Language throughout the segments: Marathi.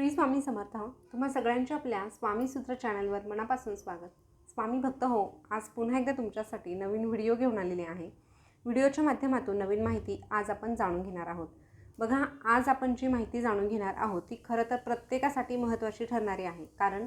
श्री स्वामी समर्थ. तुम्हा सगळ्यांच्या आपल्या स्वामी सूत्र चॅनलवर मनापासून स्वागत. स्वामी भक्त हो आज पुन्हा एकदा तुमच्यासाठी नवीन व्हिडिओ घेऊन आलेले आहे. व्हिडिओच्या माध्यमातून नवीन माहिती आज आपण जाणून घेणार आहोत. बघा आज आपण जी माहिती जाणून घेणार आहोत ती खरं तर प्रत्येकासाठी महत्त्वाची ठरणारी आहे. कारण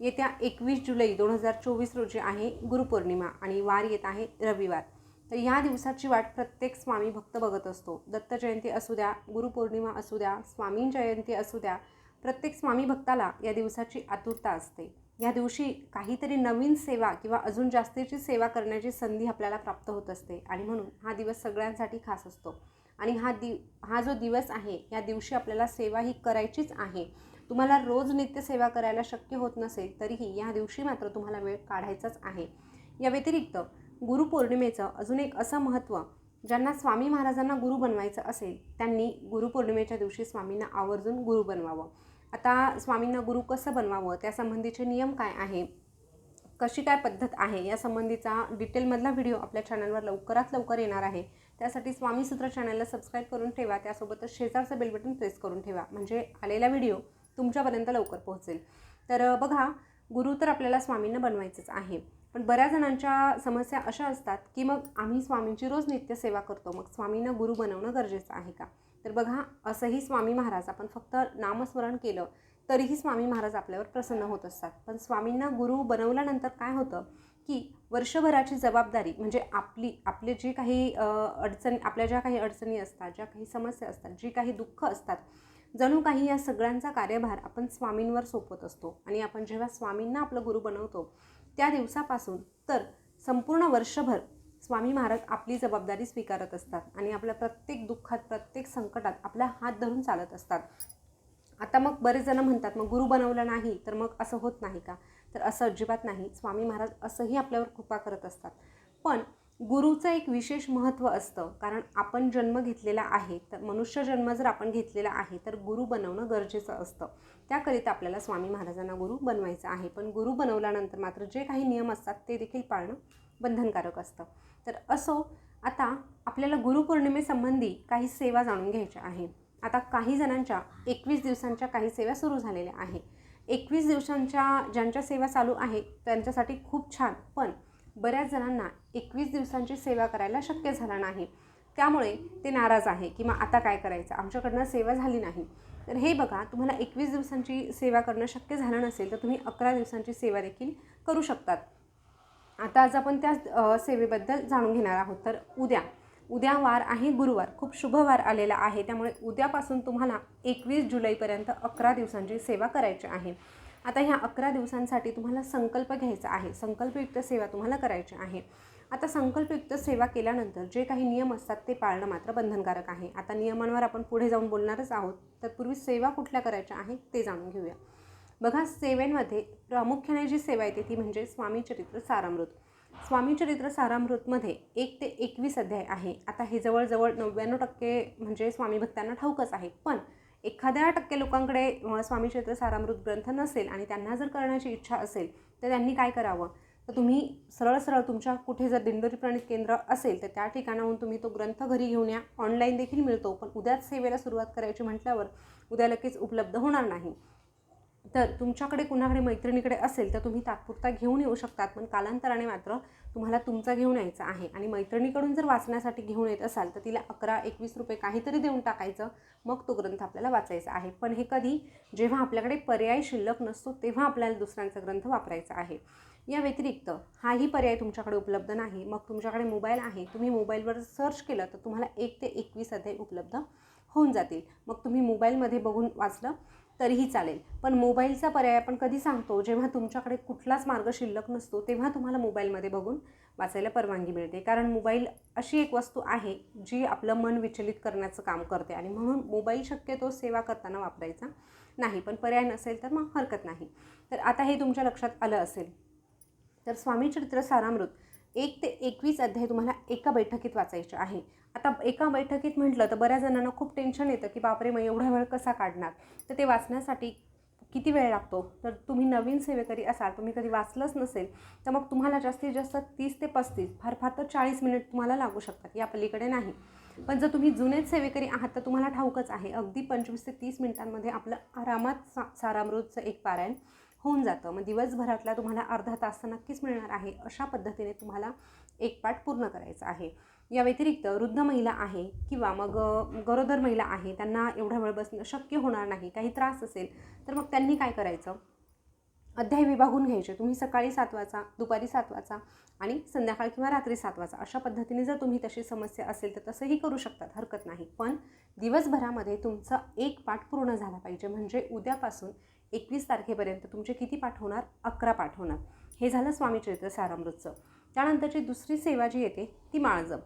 येत्या एकवीस जुलै दोन हजार चोवीस रोजी आहे गुरुपौर्णिमा आणि वार येत आहे रविवार. तर या दिवसाची वाट प्रत्येक स्वामी भक्त बघत असतो. दत्त जयंती असू द्या गुरुपौर्णिमा असू द्या स्वामी जयंती असू द्या प्रत्येक स्वामी भक्ताला या दिवसाची आतुरता असते. या दिवशी काहीतरी नवीन सेवा किंवा अजून जास्तीची सेवा करण्याची संधी आपल्याला प्राप्त होत असते आणि म्हणून हा दिवस सगळ्यांसाठी खास असतो. आणि हा दि हा जो दिवस आहे या दिवशी आपल्याला सेवा ही करायचीच आहे. तुम्हाला रोज नित्य सेवा करायला शक्य होत नसेल तरीही या दिवशी मात्र तुम्हाला वेळ काढायचाच आहे. या व्यतिरिक्त गुरुपौर्णिमेचं अजून एक असं महत्त्व ज्यांना स्वामी महाराजांना गुरु बनवायचं असेल त्यांनी गुरुपौर्णिमेच्या दिवशी स्वामींना आवर्जून गुरु बनवावं. आता स्वामींना गुरु कसं बनवावं? त्यासंबंधीचे नियम काय आहे? कशी काय पद्धत आहे? या संबंधीचा डिटेलमधला व्हिडिओ आपल्या चॅनलवर लवकरात लवकर येणार आहे. त्यासाठी स्वामी सूत्र चॅनलला सबस्क्राईब करून ठेवा. त्यासोबतच शेजारचं बेल बटन प्रेस करून ठेवा. म्हणजे आलेला व्हिडिओ तुमच्यापर्यंत लवकर पोहोचेल. तर बघा गुरु तर आपल्याला स्वामींना बनवायचंच आहे. पण बऱ्याच जणांच्या समस्या अशा असतात की मग आम्ही स्वामींची रोज नित्यसेवा करतो. मग स्वामींना गुरु बनवणं गरजेचं आहे का? तर बघा असंही स्वामी महाराज आपण फक्त नामस्मरण केलं तरीही स्वामी महाराज आपल्यावर प्रसन्न होत असतात. पण स्वामींना गुरु बनवल्यानंतर काय होतं की वर्षभराची जबाबदारी म्हणजे आपली आपले जी काही अडचणी आपल्या ज्या काही अडचणी असतात ज्या काही समस्या असतात जी काही दुःख असतात जणू काही या सगळ्यांचा कार्यभार आपण स्वामींवर सोपवत असतो. आणि आपण जेव्हा स्वामींना आपलं गुरु बनवतो त्या दिवसापासून तर संपूर्ण वर्षभर स्वामी महाराज आपली जबाबदारी स्वीकारत असतात आणि आपल्या प्रत्येक दुःखात प्रत्येक संकटात आपला हात धरून चालत असतात. आता मग बरेच जण म्हणतात मग गुरु बनवलं नाही तर मग असं होत नाही का? तर असं अजिबात नाही. स्वामी महाराज असंही आपल्यावर कृपा करत असतात. पण गुरुचं एक विशेष महत्त्व असतं कारण आपण जन्म घेतलेला आहे तर मनुष्य जन्म जर आपण घेतलेला आहे तर गुरु बनवणं गरजेचं असतं. त्याकरिता आपल्याला स्वामी महाराजांना गुरु बनवायचं आहे. पण गुरु बनवल्यानंतर मात्र जे काही नियम असतात ते देखील पाळणं बंधनकारक असतं. तर असो आता आपल्याला गुरुपौर्णिमेसंबंधी काही सेवा जाणून घ्यायच्या आहे आता काही जणांच्या एकवीस दिवसांच्या काही सेवा सुरू झालेल्या आहे एकवीस दिवसांच्या ज्यांच्या सेवा चालू आहे त्यांच्यासाठी खूप छान. पण बऱ्याच जणांना एकवीस दिवसांची सेवा करायला शक्य झालं नाही. त्यामुळे ते नाराज आहे किंवा आता काय करायचं? आमच्याकडनं सेवा झाली नाही. तर हे बघा तुम्हाला एकवीस दिवसांची सेवा करणं शक्य झालं नसेल तर तुम्ही अकरा दिवसांची सेवा देखील करू शकतात. आता आज आपण त्या सेवेबद्दल जाणून घेणार आहोत. तर उद्या उद्या वार आहे गुरुवार खूप शुभ वार आलेला आहे. त्यामुळे उद्यापासून तुम्हाला एकवीस जुलैपर्यंत अकरा दिवसांची सेवा करायची आहे. आता ह्या अकरा दिवसांसाठी तुम्हाला संकल्प घ्यायचा आहे. संकल्पयुक्त सेवा तुम्हाला करायची आहे. आता संकल्पयुक्त सेवा केल्यानंतर जे काही नियम असतात ते पाळणं मात्र बंधनकारक आहे. आता नियमांवर आपण पुढे जाऊन बोलणारच आहोत. तर पूर्वी सेवा कुठल्या करायच्या आहे ते जाणून घेऊया. बघा सेवेमध्ये प्रामुख्याने जी सेवा येते ती म्हणजे स्वामी चरित्र सारामृत. स्वामी चरित्र सारामृतमध्ये एक ते एकवीस अध्याय आहे. आता हे जवळजवळ नव्याण्णव टक्के म्हणजे स्वामी भक्तांना ठाऊकच आहे. पण एखाद्या टक्के लोकांकडे स्वामी चरित्र सारामृत ग्रंथ नसेल आणि त्यांना जर करण्याची इच्छा असेल तर त्यांनी काय करावं? तर तुम्ही सरळ सरळ तुमच्या कुठे जर दिंडोरी प्रणित केंद्र असेल तर त्या ठिकाणाहून तुम्ही तो ग्रंथ घरी घेऊन या. ऑनलाईन देखील मिळतो पण उद्याच सेवेला सुरुवात करायची म्हटल्यावर उद्या लगेच उपलब्ध होणार नाही. तर तुमच्याकडे कुणाकडे मैत्रिणीकडे असेल तर तुम्ही तात्पुरता घेऊन येऊ शकतात. पण कालांतराने मात्र तुम्हाला तुमचा घेऊन यायचा आहे. आणि मैत्रिणीकडून जर वाचण्यासाठी घेऊन येत असाल तर तिला अकरा एकवीस रुपये काहीतरी देऊन टाकायचं. मग तो ग्रंथ आपल्याला वाचायचा आहे. पण हे कधी जेव्हा आपल्याकडे पर्याय शिल्लक नसतो तेव्हा आपल्याला दुसऱ्यांचा ग्रंथ वापरायचा आहे. या व्यतिरिक्त हाही पर्याय तुमच्याकडे उपलब्ध नाही. मग तुमच्याकडे मोबाईल आहे. तुम्ही मोबाईलवर सर्च केलं तर तुम्हाला एक ते एकवीस अध्याय उपलब्ध होऊन जातील. मग तुम्ही मोबाईलमध्ये बघून वाचलं तरीही चालेल. पण मोबाईलचा पर्याय आपण कधी सांगतो? जेव्हा तुमच्याकडे कुठलाच मार्ग शिल्लक नसतो तेव्हा तुम्हाला मोबाईलमध्ये बघून वाचायला परवानगी मिळते. कारण मोबाईल अशी एक वस्तू आहे जी आपलं मन विचलित करण्याचं काम करते आणि म्हणून मोबाईल शक्यतो सेवा करताना वापरायचा नाही. पण पर्याय नसेल तर मग हरकत नाही. तर आता हे तुमच्या लक्षात आलं असेल. तर स्वामी चरित्र सारामृत एक ते एकवीस अध्याय तुम्हाला एका बैठकीत वाचायचे आहे. आता एका बैठकीत म्हटलं तर बऱ्याच जणांना खूप टेन्शन येतं की बापरे मग एवढा वेळ कसा काढणार? तर ते वाचण्यासाठी किती वेळ लागतो? तर तुम्ही नवीन सेवेकरी असाल तुम्ही कधी वाचलंच नसेल तर मग तुम्हाला जास्तीत जास्त तीस ते पस्तीस फार फार तर चाळीस मिनिट तुम्हाला लागू शकतात या पलीकडे नाही. पण जर तुम्ही जुनेच सेवेकरी आहात तर तुम्हाला ठाऊकच आहे अगदी पंचवीस ते तीस मिनिटांमध्ये आपलं आरामात सा सारामृतचं एक पारायण होऊन जातं. मग दिवसभरातला तुम्हाला अर्धा तास तर नक्कीच मिळणार आहे अशा पद्धतीने तुम्हाला एक पाठ पूर्ण करायचा आहे. या व्यतिरिक्त वृद्ध महिला आहे किंवा मग गरोदर महिला आहे त्यांना एवढा वेळ बसणं शक्य होणार नाही काही त्रास असेल तर मग त्यांनी काय करायचं? अध्याय विभागून घ्यायचे. तुम्ही सकाळी सात वाचा दुपारी सात वाचा आणि संध्याकाळ किंवा रात्री सात वाचा. अशा पद्धतीने जर तुम्ही तशी समस्या असेल तर तसंही करू शकतात हरकत नाही. पण दिवसभरामध्ये तुमचा एक पाठ पूर्ण झाला पाहिजे. म्हणजे उद्यापासून एकवीस तारखेपर्यंत तुमचे किती पाठवणार? अकरा पाठवणार. हे झालं स्वामी चरित्र सारामृतचं. त्यानंतरची दुसरी सेवा जी येते ती माळजप.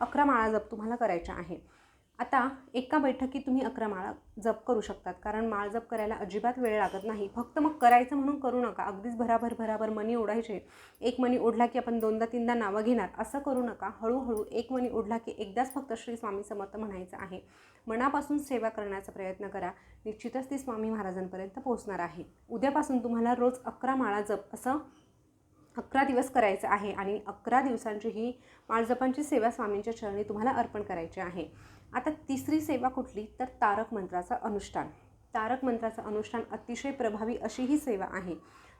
अकरा माळाजप तुम्हाला करायच्या आहे. आता एका बैठकीत तुम्ही अकरा माळा जप करू शकतात. कारण माळ जप करायला अजिबात वेळ लागत नाही. फक्त मग करायचं म्हणून करू नका. अगदीच भराभर भराभर मनी ओढायचे. एक मनी ओढला की आपण दोनदा तीनदा नावं घेणार. असं करू नका. हळूहळू एक मनी ओढला की एकदाच फक्त श्री स्वामी समर्थ म्हणायचं आहे. मनापासून सेवा करण्याचा प्रयत्न करा. निश्चितच ती स्वामी महाराजांपर्यंत पोहोचणार आहे. उद्यापासून तुम्हाला रोज अकरा माळा जप असं अकरा दिवस करायचं आहे. आणि अकरा दिवसांची ही माळजपांची सेवा स्वामींच्या चरणी तुम्हाला अर्पण करायची आहे. आता तिसरी सेवा कुठली? तर तारक मंत्राचं अनुष्ठान. तारक मंत्राचं अनुष्ठान अतिशय प्रभावी अशी ही सेवा आहे.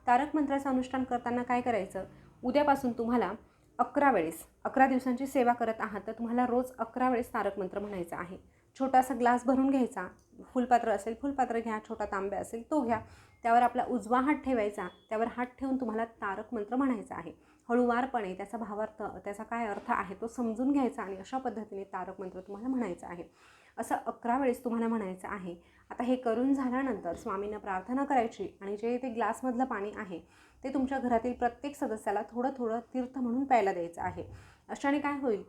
तारक मंत्राचं अनुष्ठान करताना काय करायचं? उद्यापासून तुम्हाला अकरा वेळेस अकरा दिवसांची सेवा करत आहात तर तुम्हाला रोज अकरा वेळेस तारक मंत्र म्हणायचा आहे. छोटासा ग्लास भरून घ्यायचा. फुलपात्र असेल फुलपात्र घ्या. छोटा तांब्या असेल तो घ्या. त्यावर आपला उजवा हात ठेवायचा. त्यावर हात ठेवून तुम्हाला तारक मंत्र म्हणायचा आहे. हळूवारपणे त्याचा भावार्थ त्याचा काय अर्थ आहे तो समजून घ्यायचा आणि अशा पद्धतीने तारक मंत्र तुम्हाला म्हणायचं आहे. असं अकरा वेळेस तुम्हाला म्हणायचं आहे. आता हे करून झाल्यानंतर स्वामींना प्रार्थना करायची आणि जे ते ग्लासमधलं पाणी आहे ते तुमच्या घरातील प्रत्येक सदस्याला थोडं थोडं तीर्थ म्हणून प्यायला द्यायचं आहे. अशाने काय होईल?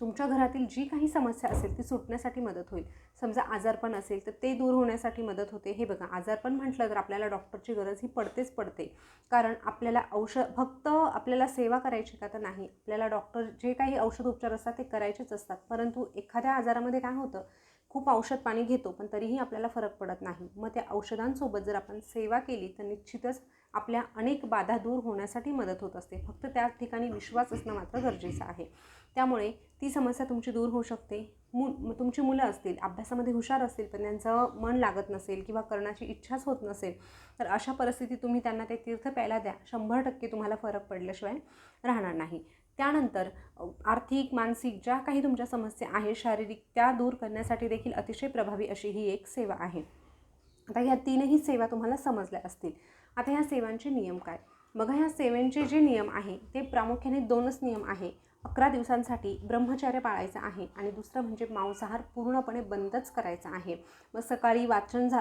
तुमच्या घरातील जी काही समस्या असेल ती सुटण्यासाठी मदत होईल. समजा आजारपण असेल तर ते दूर होण्यासाठी मदत होते. हे बघा आजारपण म्हटलं तर आपल्याला डॉक्टरची गरज ही पडतेच पडते. कारण आपल्याला औषध फक्त आपल्याला सेवा करायची का तर नाही. आपल्याला डॉक्टर जे काही औषध उपचार असतात ते करायचेच असतात. परंतु एखाद्या आजारामध्ये काय होतं? खूप औषध पाणी घेतो पण तरीही आपल्याला फरक पडत नाही. मग त्या औषधांसोबत जर आपण सेवा केली तर निश्चितच आपल्या अनेक बाधा दूर होण्यासाठी मदत होत असते. फक्त त्या ठिकाणी विश्वास असणं मात्र गरजेचं आहे. त्यामुळे ती समस्या तुमची दूर होऊ शकते. मु तुमची मुलं असतील अभ्यासामध्ये हुशार असतील पण त्यांचं मन लागत नसेल किंवा करण्याची इच्छाच होत नसेल तर अशा परिस्थितीत तुम्ही त्यांना ते तीर्थ प्यायला द्या. शंभर टक्के तुम्हाला फरक पडल्याशिवाय राहणार नाही. त्यानंतर आर्थिक मानसिक ज्या काही तुमच्या समस्या आहेत शारीरिक त्या दूर करण्यासाठी देखील अतिशय प्रभावी अशी ही एक सेवा आहे. आता ह्या तीनही सेवा तुम्हाला समजल्या असतील. आता ह्या सेवांचे नियम काय? बघा ह्या सेवेंचे जे नियम आहे ते प्रामुख्याने दोनच नियम आहे. अकरा दिवसांसाठी ब्रह्मचर्य पाळायचं आहे आणि दुसरं म्हणजे मांसाहार पूर्णपणे बंदच करायचा आहे. मग सकाळी वाचन झा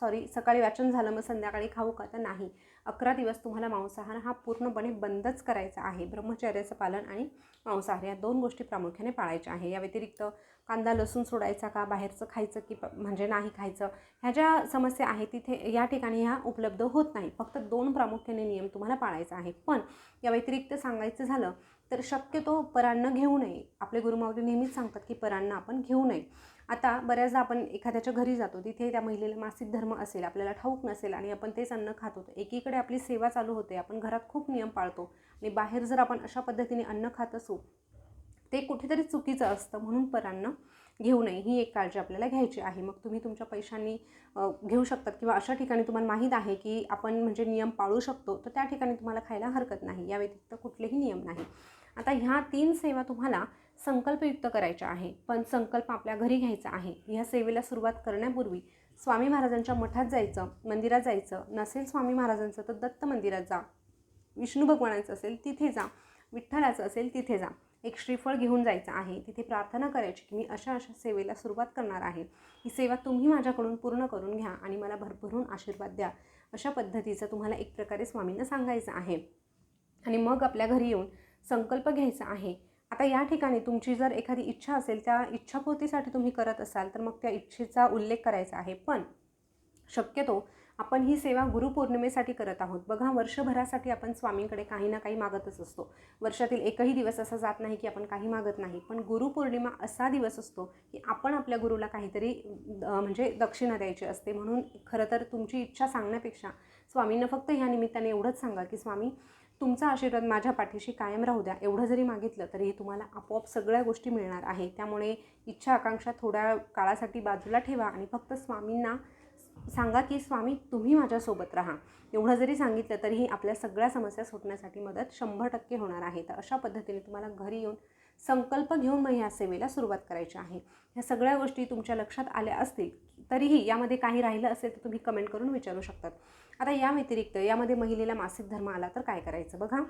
सॉरी सकाळी वाचन झालं मग संध्याकाळी खाऊ का? तर नाही. अकरा दिवस तुम्हाला मांसाहार हा पूर्णपणे बंदच करायचा आहे. ब्रह्मचर्याचं पालन आणि मांसाहार या दोन गोष्टी प्रामुख्याने पाळायच्या आहे. या व्यतिरिक्त कांदा लसूण सोडायचा का? बाहेरचं खायचं की प- म्हणजे नाही खायचं? ह्या ज्या समस्या आहेत तिथे या ठिकाणी ह्या उपलब्ध होत नाही फक्त दोन प्रामुख्याने नियम तुम्हाला पाळायचा आहे. पण या व्यतिरिक्त सांगायचं झालं तर शक्यतो परान्न घेऊ नये. आपले गुरुमावली नेहमीच सांगतात की परान्न आपण घेऊ नये. आता बऱ्याचदा आपण एखाद्याच्या घरी जातो तिथे त्या महिलेला मासिक धर्म असेल आपल्याला ठाऊक नसेल आणि आपण तेच अन्न खात होतो. एकीकडे आपली सेवा चालू होते आपण घरात खूप नियम पाळतो आणि बाहेर जर आपण अशा पद्धतीने अन्न खात असू ते कुठेतरी चुकीचं असतं म्हणून परान्न घेऊ नये. ही एक काळजी आपल्याला घ्यायची आहे. मग तुम्ही तुमच्या पैशांनी घेऊ शकतात किंवा अशा ठिकाणी तुम्हाला माहीत आहे की आपण म्हणजे नियम पाळू शकतो तर त्या ठिकाणी तुम्हाला खायला हरकत नाही. या व्यतिरिक्त कुठलेही नियम नाही. आता ह्या तीन सेवा तुम्हाला संकल्पयुक्त करायच्या आहे. पण संकल्प आपल्या घरी घ्यायचा आहे. ह्या सेवेला सुरुवात करण्यापूर्वी स्वामी महाराजांच्या मठात जायचं मंदिरात जायचं. नसेल स्वामी महाराजांचं तर दत्त मंदिरात जा. विष्णू भगवानाचं असेल तिथे जा. विठ्ठलाचं असेल तिथे जा. एक श्रीफळ घेऊन जायचं आहे. तिथे प्रार्थना करायची की मी अशा अशा सेवेला सुरुवात करणार आहे. ही सेवा तुम्ही माझ्याकडून पूर्ण करून घ्या आणि मला भरभरून आशीर्वाद द्या. अशा पद्धतीचं तुम्हाला एक प्रकारे स्वामींना सांगायचं आहे. आणि मग आपल्या घरी येऊन संकल्प घ्यायचा आहे. आता या ठिकाणी तुमची जर एखादी इच्छा असेल त्या इच्छापूर्तीसाठी तुम्ही करत असाल तर मग त्या इच्छेचा उल्लेख करायचा आहे. पण शक्यतो आपण ही सेवा गुरुपौर्णिमेसाठी करत आहोत. बघा वर्षभरासाठी आपण स्वामींकडे काही ना काही मागतच असतो. वर्षातील एकही दिवस असा जात नाही की आपण काही मागत नाही. पण गुरुपौर्णिमा असा दिवस असतो की आपण आपल्या गुरुला काहीतरी म्हणजे दक्षिणा द्यायची असते. म्हणून खरं तर तुमची इच्छा सांगण्यापेक्षा स्वामींना फक्त ह्या निमित्ताने एवढंच सांगा की स्वामी तुमचा आशीर्वाद माझ्या पाठीशी कायम राहू द्या. एवढं जरी मागितलं तरी तुम्हाला आपोआप सगळ्या गोष्टी मिळणार आहे. त्यामुळे इच्छा आकांक्षा थोड्या काळासाठी बाजूला ठेवा आणि फक्त स्वामींना सांगा की स्वामी तुम्ही माझ्यासोबत राहा. एवढं जरी सांगितलं तरीही आपल्या सगळ्या समस्या सुटण्यासाठी मदत शंभर टक्के होणार आहे. तर अशा पद्धतीने तुम्हाला घरी येऊन संकल्प घेऊन मग या सेवेला सुरुवात करायची आहे. ह्या सगळ्या गोष्टी तुमच्या लक्षात आल्या असतील तरीही यामध्ये काही राहिलं असेल तर तुम्ही कमेंट करून विचारू शकतात. आता या व्यतिरिक्त यामध्ये महिलेला मासिक धर्म आला तर काय करायचं बघा?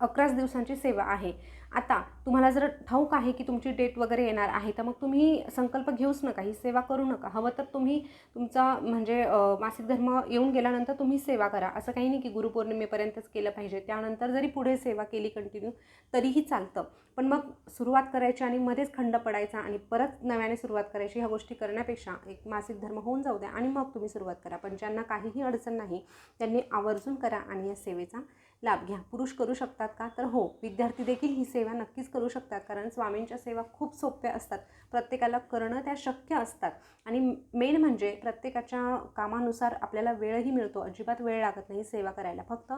अकराच दिवसांची सेवा आहे. आता तुम्हाला जर ठाऊक आहे की तुमची डेट वगैरे येणार आहे तर मग तुम्ही संकल्प घेऊच नका ही सेवा करू नका. हवं तर तुम्ही तुमचा म्हणजे मासिक धर्म येऊन गेल्यानंतर तुम्ही सेवा करा. असं काही नाही की गुरुपौर्णिमेपर्यंतच केलं पाहिजे. त्यानंतर जरी पुढे सेवा केली कंटिन्यू तरीही चालतं. पण मग सुरुवात करायची आणि मध्येच खंड पडायचा आणि परत नव्याने सुरुवात करायची ह्या गोष्टी करण्यापेक्षा एक मासिक धर्म होऊन जाऊ द्या आणि मग तुम्ही सुरुवात करा. पण ज्यांना काहीही अडचण नाही त्यांनी आवर्जून करा आणि या सेवेचा लाभ घ्या. पुरुष करू शकतात का? तर हो विद्यार्थी देखील ही सेवा नक्कीच करू शकतात. कारण स्वामींच्या सेवा खूप सोप्या असतात. प्रत्येकाला करणं त्या शक्य असतात. आणि मेन म्हणजे प्रत्येकाच्या कामानुसार आपल्याला वेळही मिळतो. अजिबात वेळ लागत नाही सेवा करायला. फक्त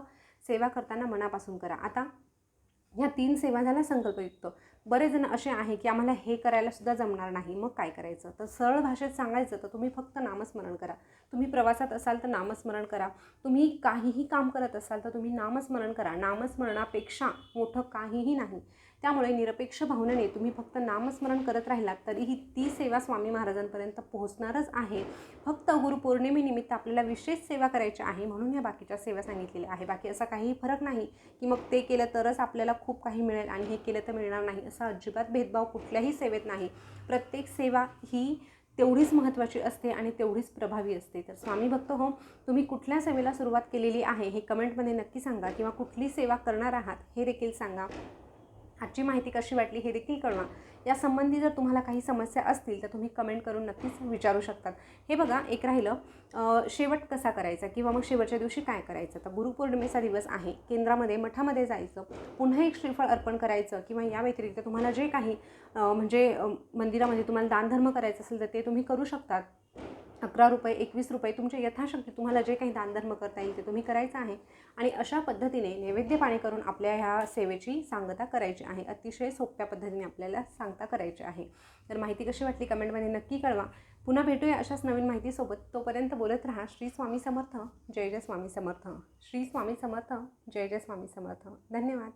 सेवा करताना मनापासून करा. आता ह्या तीन सेवा झाल्या संकल्पयुक्त. बरेच जण असे आहे की आम्हाला हे करायला सुद्धा जमणार नाही. मग काय करायचं? तर सरळ भाषेत सांगायचं तर तुम्ही फक्त नामस्मरण करा. तुम्ही प्रवासात असाल तर नामस्मरण करा. तुम्ही काहीही काम करत असाल तर तुम्ही नामस्मरण करा. नामस्मरणापेक्षा मोठं काहीही नाही. त्यामुळे निरपेक्ष भावनेने तुम्ही फक्त नामस्मरण करत राहिलात तरीही ती सेवा स्वामी महाराजांपर्यंत पोहोचणारच आहे. फक्त गुरुपौर्णिमेनिमित्त आपल्याला विशेष सेवा करायची आहे म्हणून या बाकीच्या सेवा सांगितलेल्या आहे बाकी असा काहीही फरक नाही की मग ते केलं तरच आपल्याला खूप काही मिळेल आणि हे केलं तर मिळणार नाही असा अजिबात भेदभाव कुठल्याही सेवेत नाही. प्रत्येक सेवा ही तेवढीच महत्त्वाची असते आणि तेवढीच प्रभावी असते. तर स्वामी भक्त हो तुम्ही कुठल्या सेवेला सुरुवात केलेली आहे हे कमेंटमध्ये नक्की सांगा किंवा कुठली सेवा करणार आहात हे देखील सांगा. आजची माहिती कशी वाटली हे देखील कळवा. यासंबंधी जर तुम्हाला काही समस्या असतील तर तुम्ही कमेंट करून नक्कीच विचारू शकतात. हे बघा एक राहिलं शेवट कसा करायचा किंवा मग शेवटच्या दिवशी काय करायचं? तर गुरुपौर्णिमेचा दिवस आहे. केंद्रामध्ये मठामध्ये जायचं. पुन्हा एक श्रीफळ अर्पण करायचं किंवा या व्यतिरिक्त तुम्हाला जे काही म्हणजे मंदिरामध्ये तुम्हाला दानधर्म करायचं असेल तर ते तुम्ही करू शकतात. अकरा रुपये एकवीस रुपये तुमच्या यथाशक्ती तुम्हाला जे काही दानधर्म करता येईल ते तुम्ही करायचं आहे. आणि अशा पद्धतीने नैवेद्य पाणी करून आपल्या ह्या सेवेची सांगता करायची आहे. अतिशय सोप्या पद्धतीने आपल्याला सांगता करायची आहे. तर माहिती कशी वाटली कमेंटमध्ये नक्की कळवा. पुन्हा भेटूया अशाच नवीन माहितीसोबत. तोपर्यंत बोलत राहा. श्री स्वामी समर्थ. जय जय स्वामी समर्थ. श्री स्वामी समर्थ. जय जय स्वामी समर्थ. धन्यवाद.